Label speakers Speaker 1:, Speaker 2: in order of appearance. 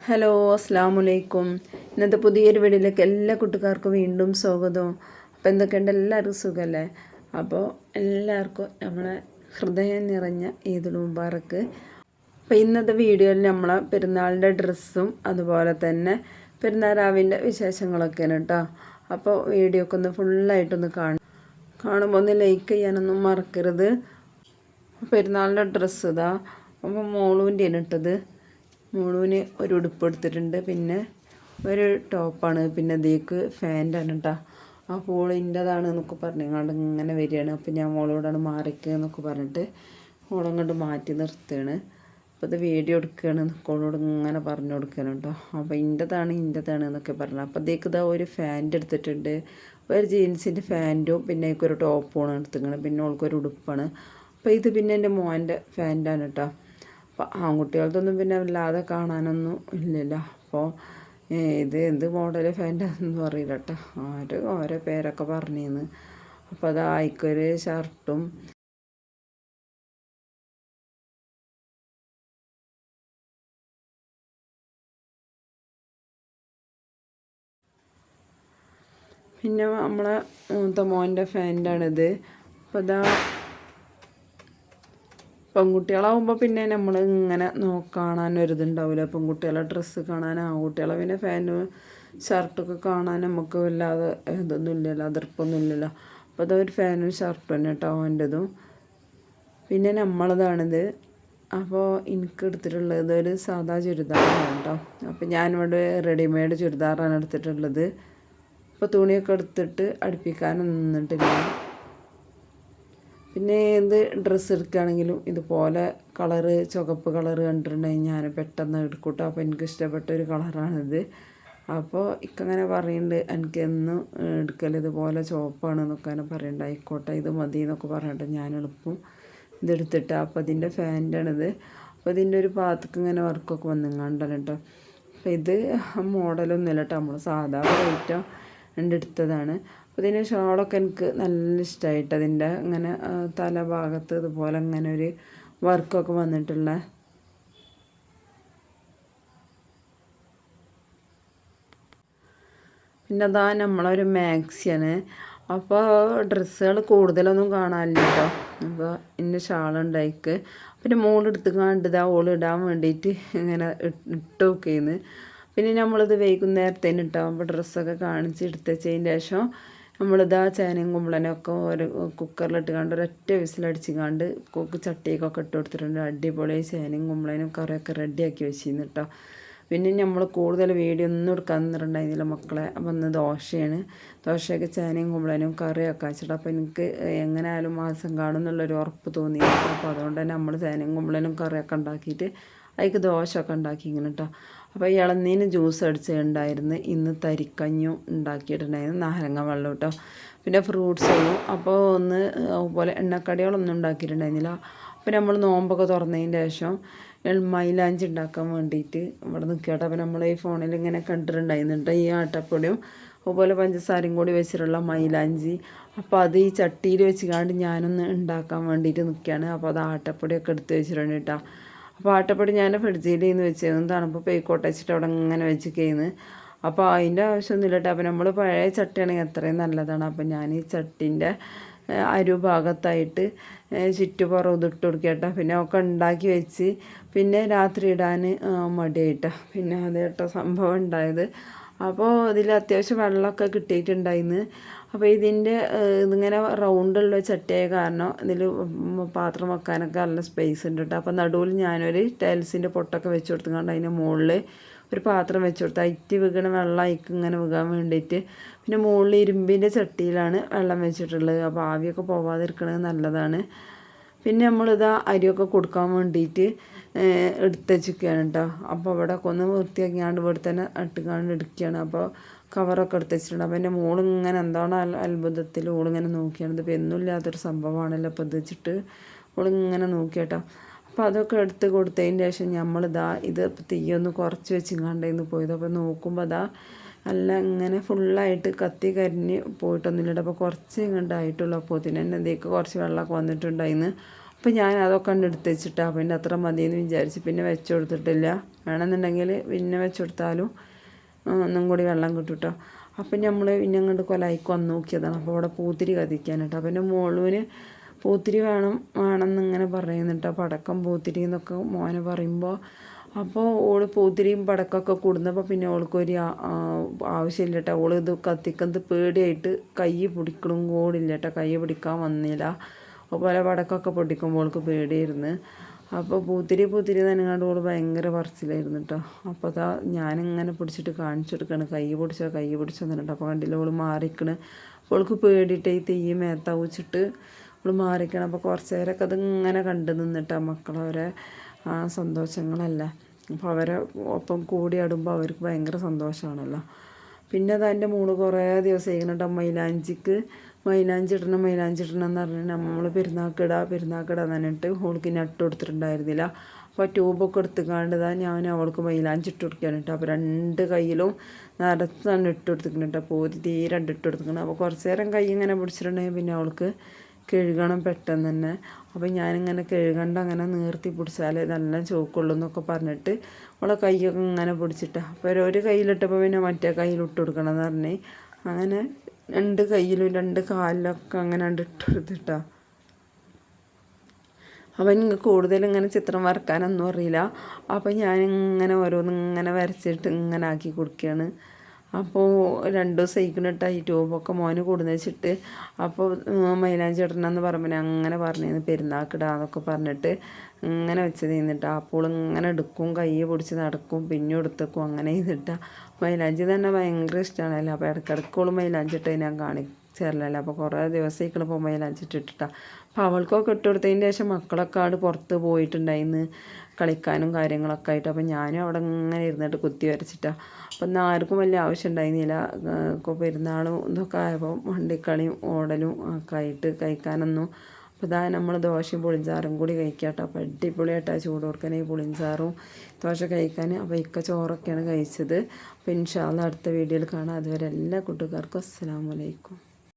Speaker 1: Hello അസ്സാം വലൈക്കും ഇന്നത്തെ പുതിയൊരു വീഡിയോയിലേക്ക് എല്ലാ കുട്ടിക്കാർക്കും വീണ്ടും സ്വാഗതം. അപ്പോൾ എന്തൊക്കെയുണ്ട്? എല്ലാവർക്കും സുഖമല്ലേ അപ്പോൾ എല്ലാവർക്കും നമ്മളെ ഹൃദയം നിറഞ്ഞ ഈദുൽ മുബാറക്ക് അപ്പോൾ ഇന്നത്തെ വീഡിയോയിൽ നമ്മളെ പെരുന്നാളിന്റെ ഡ്രസ്സും അതുപോലെ തന്നെ പെരുന്നാരാവിന്റെ വിശേഷങ്ങളൊക്കെയാണ് കേട്ടോ. അപ്പോൾ വീഡിയോ ഒക്കെ ഒന്ന് ഫുള്ളായിട്ടൊന്ന് കാണും കാണുമ്പോൾ ഒന്ന് ലൈക്ക് ചെയ്യാനൊന്നും മറക്കരുത്. പെരുന്നാളിന്റെ ഡ്രസ്സ് ഇതാ. അപ്പോൾ മോളൂന്റെയാണ് ഇട്ടത്. മോളൂന് ഒരു ഉടുപ്പ് എടുത്തിട്ടുണ്ട്. പിന്നെ ഒരു ടോപ്പാണ്. പിന്നെ ഇതേക്ക് ഫാന്റാണ് കേട്ടോ ആ പോളിന്റെതാണ് ഇന്റെതാണ് പറഞ്ഞു അങ്ങോട്ട് ഇങ്ങനെ വരികയാണ്. അപ്പോൾ ഞാൻ മോളോടാണ് മാറിക്കുക എന്നൊക്കെ പറഞ്ഞിട്ട് മോളങ്ങോട്ട് മാറ്റി നിർത്തുകയാണ്. അപ്പോൾ ഇത് വീഡിയോ എടുക്കുകയാണ് എന്നൊക്കെ ഇങ്ങനെ പറഞ്ഞു കൊടുക്കുകയാണ് കേട്ടോ അപ്പോൾ ഇന്റെതാണ് ഇന്റെതാണ് എന്നൊക്കെ പറഞ്ഞു. അപ്പോൾ അതേക്ക് ഇതാ ഒരു ഫാന്റ് എടുത്തിട്ടുണ്ട്. ഒരു ജീൻസിന്റെ ഫാന്റും പിന്നെ ഒരു ടോപ്പുമാണ് എടുത്തിരിക്കുന്നത് പിന്നെ ഓൾക്കൊരു ഉടുപ്പാണ്. അപ്പോൾ ഇത് പിന്നെ എന്റെ മോന്റെ ഫാന്റാണ് കേട്ടോ അപ്പോൾ ആൺകുട്ടികൾക്കൊന്നും പിന്നെ വല്ലാതെ കാണാനൊന്നും ഇല്ലല്ലോ. അപ്പോൾ ഇത് എന്ത് മോഡൽ ഫാന്റാണെന്നൊന്നും അറിയില്ല കേട്ടോ ആര് ഓരോ പേരൊക്കെ പറഞ്ഞിരുന്നു അപ്പോൾ അത് ആയിക്കൊരു ഷർട്ടും പിന്നെ നമ്മളെ മൂത്ത മോന്റെ ഫാന്റാണിത് അപ്പോൾ ഇതാ പെൺകുട്ടികളാവുമ്പോൾ പിന്നെ നമ്മൾ ഇങ്ങനെ കാണാനൊരിതുണ്ടാവില്ല പെൺകുട്ടികളെ ഡ്രസ്സ് കാണാൻ ആൺകുട്ടികളെ പിന്നെ ഫാനും ഷർട്ടൊക്കെ കാണാൻ നമുക്ക് വല്ലാതെ ഇതൊന്നും ഇല്ലല്ലോ അതിർപ്പൊന്നും ഇല്ലല്ലോ അപ്പോൾ അതൊരു ഫാനും ഷർട്ടും തന്നെ കേട്ടോ അവന്റെതും പിന്നെ നമ്മളതാണിത്. അപ്പോൾ എനിക്ക് എടുത്തിട്ടുള്ളത് ഒരു സാധാ ചുരിദാറാണ് കേട്ടോ. അപ്പോൾ ഞാനിവിടെ റെഡിമെയ്ഡ് ചുരിദാറാണ് എടുത്തിട്ടുള്ളത്. അപ്പോൾ തുണിയൊക്കെ എടുത്തിട്ട് അടുപ്പിക്കാനൊന്നും നിന്നിട്ടില്ല. പിന്നെ എന്ത് ഡ്രസ്സ് എടുക്കുകയാണെങ്കിലും ഇതുപോലെ കളറ് ചുവപ്പ് കളറ് കണ്ടിട്ടുണ്ടെങ്കിൽ ഞാൻ പെട്ടെന്ന് എടുക്കൂട്ടോ. അപ്പോൾ എനിക്ക് ഇഷ്ടപ്പെട്ട ഒരു കളറാണിത് അപ്പോൾ ഇക്കങ്ങനെ പറയുന്നുണ്ട് എനിക്ക് എന്നും എടുക്കൽ ഇതുപോലെ ചുവപ്പാണ് എന്നൊക്കെ അങ്ങനെ പറയുന്നുണ്ട് ആയിക്കോട്ടെ ഇത് മതി എന്നൊക്കെ പറഞ്ഞിട്ട് ഞാൻ എളുപ്പം ഇതെടുത്തിട്ട് അപ്പോൾ ഇതിന്റെ ഫാന്റാണിത് അപ്പോൾ ഇതിന്റെ ഒരു ഭാഗത്തേക്ക് ഇങ്ങനെ വർക്കൊക്കെ വന്നിങ്ങാണ്ടാണ് കേട്ടോ അപ്പോൾ ഇത് മോഡലൊന്നുമില്ല കേട്ടോ നമ്മൾ സാധാരണ ഐറ്റം എടുത്തതാണ് അപ്പോൾ ഇതിന്റെ ഷോളൊക്കെ എനിക്ക് നല്ല ഇഷ്ടമായിട്ട് അതിന്റെ അങ്ങനെ തലഭാഗത്ത് ഇതുപോലെ അങ്ങനെ ഒരു വർക്കൊക്കെ വന്നിട്ടുള്ള പിന്നെ അതാ നമ്മളൊരു മാക്സിയാണ്. അപ്പോൾ ഡ്രസ്സുകൾ കൂടുതലൊന്നും കാണാനില്ല അപ്പോൾ എന്റെ ഷാളുണ്ടായിക്ക്. പിന്നെ മോളെടുത്ത് കണ്ടിതാ ഓളിടാൻ വേണ്ടിയിട്ട് ഇങ്ങനെ ഇട്ട് നോക്കിയെന്ന് പിന്നെ നമ്മളിത് വൈകുന്നേരത്തേന് ഇട്ടാകുമ്പോൾ ഡ്രസ്സൊക്കെ കാണിച്ച് എടുത്തച്ചതിന് ശേഷം നമ്മളിത് ആ ചേനയും കുമ്പളനൊക്കെ ഒരു കുക്കറിലിട്ട് കണ്ട് ഒരൊറ്റ വിസിലടിച്ച് കണ്ട് കുക്ക് ചട്ടിയൊക്കെ ഇട്ട് കൊടുത്തിട്ടുണ്ട്. അടിപൊളി ചേനയും കുമ്പളനും കറിയൊക്കെ റെഡിയാക്കി വെച്ചിരുന്നു കേട്ടോ പിന്നെ നമ്മൾ കൂടുതൽ വീഡിയോ ഒന്നും എടുക്കാൻ നിന്നിട്ടുണ്ടായിരുന്നില്ല മക്കളെ. അപ്പം ഇന്ന് ദോശയാണ്. ദോശയൊക്കെ ചേനയും കുമ്പളനും കറിയൊക്കെ വെച്ചിട്ട് അപ്പോൾ എനിക്ക് എങ്ങനെയായാലും മാസം കാണും എന്നുള്ളൊരു ഉറപ്പ് തോന്നി. അപ്പോൾ അതുകൊണ്ട് തന്നെ നമ്മൾ ചേനയും കുമ്പളനും കറിയൊക്കെ ഉണ്ടാക്കിയിട്ട് അതിക്ക് ദോശയൊക്കെ ഉണ്ടാക്കി ഇങ്ങനെ കേട്ടോ അപ്പോൾ ഇളനീന് ജ്യൂസ് അടിച്ചിട്ടുണ്ടായിരുന്നു ഇന്ന് തരിക്കഞ്ഞും ഉണ്ടാക്കിയിട്ടുണ്ടായിരുന്നു. നാരങ്ങ വെള്ളം കേട്ടോ പിന്നെ ഫ്രൂട്ട്സും അപ്പോൾ ഒന്ന് അതുപോലെ എണ്ണക്കടികളൊന്നും ഉണ്ടാക്കിയിട്ടുണ്ടായിരുന്നില്ല. അപ്പോൾ നമ്മൾ നോമ്പൊക്കെ തുറന്നതിന് ശേഷം മൈലാഞ്ചി ഉണ്ടാക്കാൻ വേണ്ടിയിട്ട് ഇവിടെ നിൽക്കട്ടെ അപ്പോൾ നമ്മൾ ഈ ഫോണിൽ ഇങ്ങനെ കണ്ടിട്ടുണ്ടായിരുന്നുണ്ട് ഈ ആട്ടപ്പൊടിയും അതുപോലെ പഞ്ചസാരയും കൂടി വെച്ചിട്ടുള്ള മൈലാഞ്ചി. അപ്പോൾ അത് ഈ ചട്ടിയിൽ വെച്ച് ഞാനൊന്ന് ഉണ്ടാക്കാൻ വേണ്ടിയിട്ട് നിൽക്കുകയാണ് അപ്പോൾ അത് ആട്ടപ്പൊടിയൊക്കെ എടുത്ത് വെച്ചിട്ടുണ്ട് കേട്ടോ. അപ്പോൾ ആട്ടപ്പൊടി ഞാൻ ഫ്രിഡ്ജിൽ നിന്ന് വെച്ചിരുന്നു. തണുപ്പ് പേക്കോട്ട് വെച്ചിട്ട് അവിടെ ഇങ്ങനെ വെച്ചിരിക്കുന്നു അപ്പോൾ അതിന്റെ ആവശ്യമൊന്നുമില്ല കേട്ടോ. അപ്പോൾ നമ്മൾ പഴയ ചട്ടിയാണെങ്കിൽ അത്രയും നല്ലതാണ്. അപ്പോൾ ഞാൻ ഈ ചട്ടിന്റെ അരുഭാഗത്തായിട്ട് ചുറ്റുപുറം ഇതിട്ട് കൊടുക്കട്ടോ പിന്നെ ഒക്കെ ഉണ്ടാക്കി വെച്ച് പിന്നെ രാത്രി ഇടാൻ മടിയായിട്ട. പിന്നെ അതേട്ട സംഭവം ഉണ്ടായത്. അപ്പോൾ ഇതിൽ അത്യാവശ്യം വെള്ളമൊക്കെ കിട്ടിയിട്ടുണ്ടായിന്ന്. അപ്പോൾ ഇതിന്റെ ഇതിങ്ങനെ റൗണ്ടുള്ള ചട്ടിയായ കാരണം ഇതിൽ പാത്രം വെക്കാനൊക്കെ നല്ല സ്പേസ് ഉണ്ട് കേട്ടോ. അപ്പോൾ നടുവിൽ ഞാനൊരു ടൈൽസിന്റെ പൊട്ടൊക്കെ വെച്ച് കൊടുത്തുകൊണ്ട് അതിന്റെ മുകളിൽ ഒരു പാത്രം വെച്ച് കൊടുത്ത് അയിറ്റ് വീകണ വെള്ളം അയക്ക് ഇങ്ങനെ വീകാൻ വേണ്ടിയിട്ട് പിന്നെ മുകളിൽ ഇരുമ്പിന്റെ ചട്ടിയിലാണ് വെള്ളം വെച്ചിട്ടുള്ളത്. അപ്പോൾ ആവിയൊക്കെ പോവാതിരിക്കണത് നല്ലതാണ്. പിന്നെ നമ്മളിതാ അരിയൊക്കെ കൊടുക്കാൻ വേണ്ടിയിട്ട് എടുത്ത് വെച്ചിരിക്കുകയാണ് കേട്ടോ അപ്പോൾ ഇവിടെ ഒന്ന് വൃത്തിയാക്കിയാണ്ട് ഇവിടെ തന്നെ ഇട്ടുകാണ്ട് എടുക്കുകയാണ് അപ്പോൾ കവറൊക്കെ എടുത്ത് വെച്ചിട്ടുണ്ട് അപ്പോൾ എന്റെ മോളിങ്ങനെ എന്താണ് അത്ഭുതത്തിൽ ഓളിങ്ങനെ നോക്കിയാണ് ഇതിപ്പോൾ എന്നുമില്ലാത്തൊരു സംഭവമാണല്ലോ അപ്പോൾ ഇത് വെച്ചിട്ട് ഓളിങ്ങനെ നോക്കിയാട്ടോ. അപ്പോൾ അതൊക്കെ എടുത്ത് കൊടുത്തതിന് ശേഷം നമ്മളിതാ ഇത് തീയൊന്ന് കുറച്ച് വെച്ചിങ്ങാണ്ടേന്ന് പോയത്. അപ്പോൾ നോക്കുമ്പോൾ അതാ അല്ല ഇങ്ങനെ ഫുള്ളായിട്ട് കത്തി കരിഞ്ഞ് പോയിട്ടൊന്നുമില്ല അപ്പോൾ കുറച്ച് ഇങ്ങോട്ടായിട്ടുള്ളൂ അപ്പോൾ തന്നെ ഇതേക്ക് കുറച്ച് വെള്ളമൊക്കെ വന്നിട്ടുണ്ടായിരുന്നു അപ്പോൾ ഞാൻ അതൊക്കെ കണ്ട് എടുത്ത് വെച്ചിട്ടാ. പിന്നെ അത്ര മതിയെന്ന് വിചാരിച്ച് പിന്നെ വെച്ച് കൊടുത്തിട്ടില്ല. വേണമെന്നുണ്ടെങ്കിൽ പിന്നെ വെച്ച് കൊടുത്താലും ഒന്നും കൂടി വെള്ളം കിട്ടും കേട്ടോ അപ്പം നമ്മൾ പിന്നെ അങ്ങോട്ട് കൊലായിക്ക് വന്ന് നോക്കിയതാണ്. അപ്പോൾ അവിടെ പൂത്തിരി കത്തിക്കാനായിട്ട്. അപ്പം എന്റെ മോളുവിന് പൂത്തിരി വേണം വേണമെന്ന് ഇങ്ങനെ പറയുന്നുട്ടോ പടക്കം പൂത്തിരി എന്നൊക്കെ മോനെ പറയുമ്പോൾ അപ്പോൾ ഓൾ പൂത്തിരിയും പടക്കമൊക്കെ കൂടുന്നപ്പോൾ പിന്നെ ഓൾക്കൊരു ആവശ്യമില്ല കേട്ടോ ഓൾ ഇത് കത്തിക്കുന്നത് പേടിയായിട്ട് കൈ പിടിക്കണം കൂടില്ല കേട്ടോ കൈ പിടിക്കാൻ വന്നില്ല. അതുപോലെ പടക്കമൊക്കെ പൊട്ടിക്കുമ്പോൾ ഓൾക്ക് പേടിയായിരുന്നു. അപ്പോൾ പൂത്തിരി പൂത്തിരി തന്നെങ്ങാണ്ട് ഓൾ ഭയങ്കര പറച്ചിലായിരുന്നു കേട്ടോ അപ്പോൾ അതാ ഞാനിങ്ങനെ പിടിച്ചിട്ട് കാണിച്ചു കൊടുക്കുകയാണ് കൈ പിടിച്ചോ കൈ പിടിച്ചോ എന്നിട്ട് അപ്പോൾ കണ്ടില്ല ഓൾ മാറിക്കണ്. അപ്പോൾ ഓൾക്ക് പേടിയിട്ട് ഈ തെയ്യം മേത്ത വെച്ചിട്ട് ഓൾ മാറിക്കണം. അപ്പോൾ കുറച്ച് നേരമൊക്കെ അതിങ്ങനെ കണ്ടു നിന്നിട്ടാ മക്കളവരെ ആ സന്തോഷങ്ങളല്ല. അപ്പോൾ അവരെ ഒപ്പം കൂടിയാടുമ്പോൾ അവർക്ക് ഭയങ്കര സന്തോഷമാണല്ലോ പിന്നെ അത് എന്റെ മോൾ കുറേ ദിവസം കഴിഞ്ഞിട്ട് മൈലാഞ്ചിക്ക് മൈലാഞ്ചി ഇടണം മൈലാഞ്ചി ഇടണം എന്ന് പറഞ്ഞാൽ നമ്മൾ പെരുന്നാക്കിടാ പെരുന്നാക്കിടാ എന്ന് പറഞ്ഞിട്ട് ഓൾക്ക് നട്ട് കൊടുത്തിട്ടുണ്ടായിരുന്നില്ല. അപ്പോൾ ട്യൂബൊക്കെ എടുത്തുകൊണ്ട് ഇതാ ഞാൻ അവൾക്ക് മൈലാഞ്ചി ഇട്ട് കേട്ടോ. അപ്പോൾ രണ്ട് കയ്യിലും നിറത്താണ് ഇട്ട് കൊടുത്തിട്ടുണ്ട് കേട്ടോ. പോതി തീരെ ഇട്ട് കൊടുത്തിട്ടുണ്ട്. അപ്പോൾ കുറച്ച് നേരം കൈ ഇങ്ങനെ പിടിച്ചിട്ടുണ്ടെങ്കിൽ പിന്നെ അവൾക്ക് കഴുകണം പെട്ടെന്ന് തന്നെ. അപ്പോൾ ഞാനിങ്ങനെ കഴുകണ്ട അങ്ങനെ നീർത്തി പിടിച്ചാൽ നല്ല ചോക്കുള്ളൂ എന്നൊക്കെ പറഞ്ഞിട്ട് അവളെ കൈയൊക്കെ ഇങ്ങനെ പിടിച്ചിട്ട്. അപ്പോൾ ഒരു കയ്യിലിട്ടപ്പോൾ പിന്നെ മറ്റേ കയ്യിൽ ഇട്ട് കൊടുക്കണം എന്ന് പറഞ്ഞ്. അങ്ങനെ രണ്ട് കയ്യിലും രണ്ട് കാലിലൊക്കെ അങ്ങനെ ഇട്ട് കൊടുത്തിട്ടാ. അപ്പം എനിക്ക് കൂടുതൽ ഇങ്ങനെ ചിത്രം വരക്കാനൊന്നും അറിയില്ല. അപ്പോൾ ഞാനിങ്ങനെ ഓരോന്ന് ഇങ്ങനെ വരച്ചിട്ട് ഇങ്ങനെ ആക്കി കൊടുക്കുകയാണ്. അപ്പോൾ രണ്ട് ദിവസം ഇരിക്കണിട്ട് ഈ ട്യൂബൊക്കെ മോന് കൊടുന്ന് വെച്ചിട്ട് അപ്പോൾ മൈലാഞ്ചി ഇടണമെന്ന് പറയുമ്പോൾ അങ്ങനെ പറഞ്ഞിരുന്നു പെരുന്നാക്കിടാന്നൊക്കെ പറഞ്ഞിട്ട് ഇങ്ങനെ വെച്ച് നിന്നിട്ട് അപ്പോൾ ഇങ്ങനെ എടുക്കും കൈ പിടിച്ച് നടക്കും പിന്നെ എടുത്തേക്കും അങ്ങനെ ചെയ്തിട്ടാ മൈലാഞ്ചി തന്നെ ഭയങ്കര ഇഷ്ടമാണല്ലോ അപ്പോൾ ഇടയ്ക്കിടയ്ക്കോളും മൈലാഞ്ചിട്ട് ഞാൻ കാണിച്ചേരലല്ലോ അപ്പോൾ കുറേ ദിവസം ഇരിക്കണപ്പോൾ മൈലാഞ്ചിട്ട് ഇട്ടിട്ടാ അപ്പോൾ അവൾക്കൊക്കെ ഇട്ട് കൊടുത്തതിന് ശേഷം മക്കളൊക്കെ അവിടെ പുറത്ത് പോയിട്ടുണ്ടായിന്ന്. കളിക്കാനും കാര്യങ്ങളൊക്കെ ആയിട്ട്. അപ്പോൾ ഞാനും അവിടെ ഇങ്ങനെ ഇരുന്നിട്ട് കുത്തി വരച്ചിട്ടാണ് അപ്പം എന്നാൽ ആർക്കും വലിയ ആവശ്യം ഉണ്ടായിരുന്നില്ല പെരുന്നാളും ഇതൊക്കെ ആയപ്പോൾ വണ്ടിക്കളിയും ഓടലും ഒക്കെ ആയിട്ട് കഴിക്കാനൊന്നും. അപ്പോൾ ഇതാ നമ്മൾ ദോശയും പുളിഞ്ചാറും കൂടി കഴിക്കാട്ടോ. അപ്പോൾ അടിപൊളിയായിട്ടാ ചൂട് കൊടുക്കാൻ ഈ പുളിഞ്ചാറും ദോശ കഴിക്കാൻ. അപ്പോൾ ഇക്ക ചോറൊക്കെയാണ് കഴിച്ചത്. അപ്പോൾ ഇൻഷാല്ല അടുത്ത വീഡിയോയിൽ കാണാം. അതുവരെ എല്ലാ കൂട്ടുകാർക്കും അസ്സലാമലൈക്കും